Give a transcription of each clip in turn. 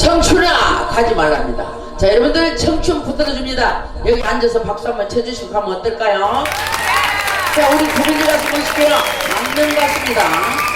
청춘아 가지 말랍니다. 자 여러분들 청춘 붙들어줍니다. 여기 앉아서 박수 한번 쳐주시고 가면 어떨까요? 자 우리 구민지 가수 모실게요. 막는 가수입니다.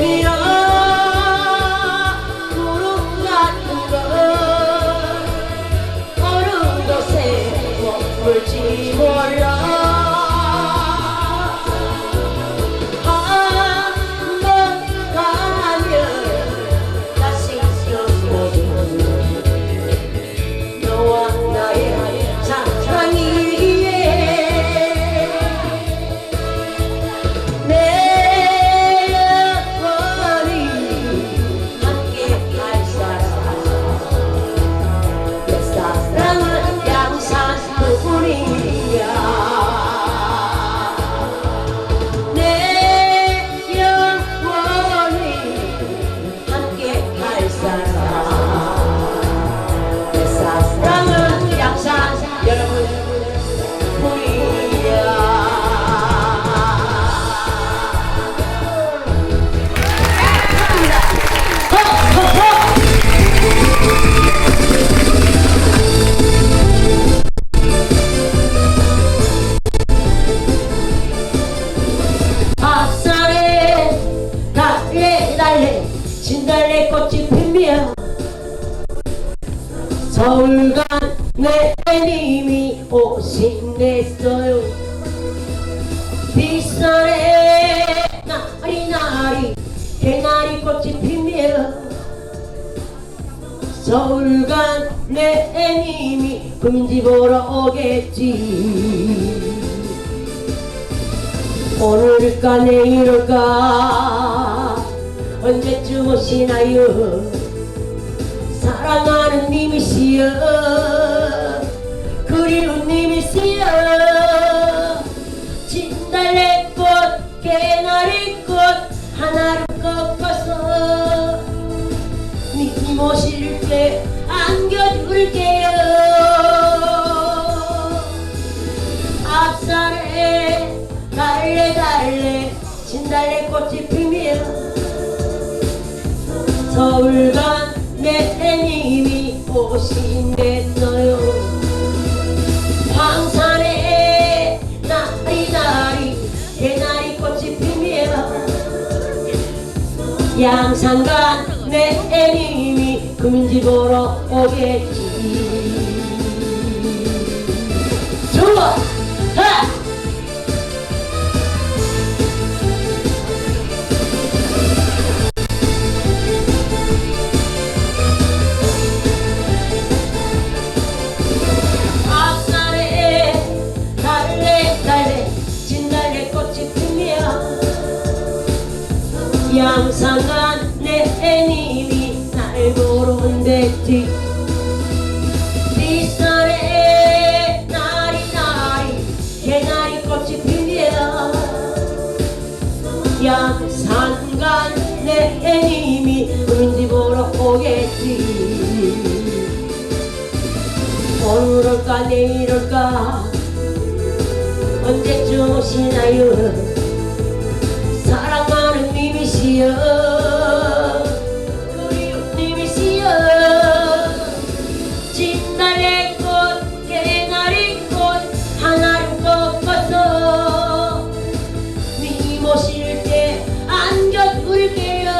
Yeah. 내 님이 오신댔어요. 뒷산에 나리 나리 개나리 꽃이 피며 서울 간 내 님이 금지 보러 오겠지. 오늘일까 내일일까? 언제쯤 오시나요 사랑하는 님이시여. 그리운 님이시여. 진달래꽃 개나리꽃 하나를 꺾어서 님 오실 때 안겨줄게요. 앞산에 달래 달래 진달래꽃이 피며 서울 오신댔어요. 황산에 나리 나리 개나리 꽃이 피며 양산간 내님이 금지 보러 오겠지 양산간 내님이 날 보러 온댔지. 뒷산에 나리 나리 개나리 꽃이 피며 양산간 내님이 은지 보러 오겠지. 오늘 올까 내일 올까? 언제쯤 오시나요 님이시여. 그리운 님이시여. 진달래 꽃 개나리 꽃 하나를 꺾어서 님 오실 때 안겨줄게요.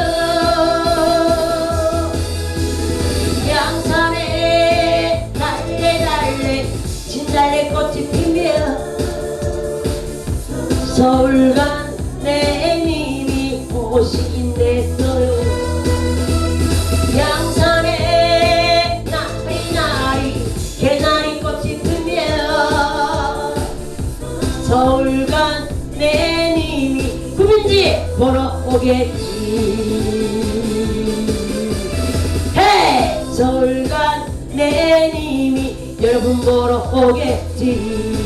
양산에 달래 달래 진달래 꽃이 피며 서울간 보러 오겠지. 서울간 내님이 여러분 보러 오겠지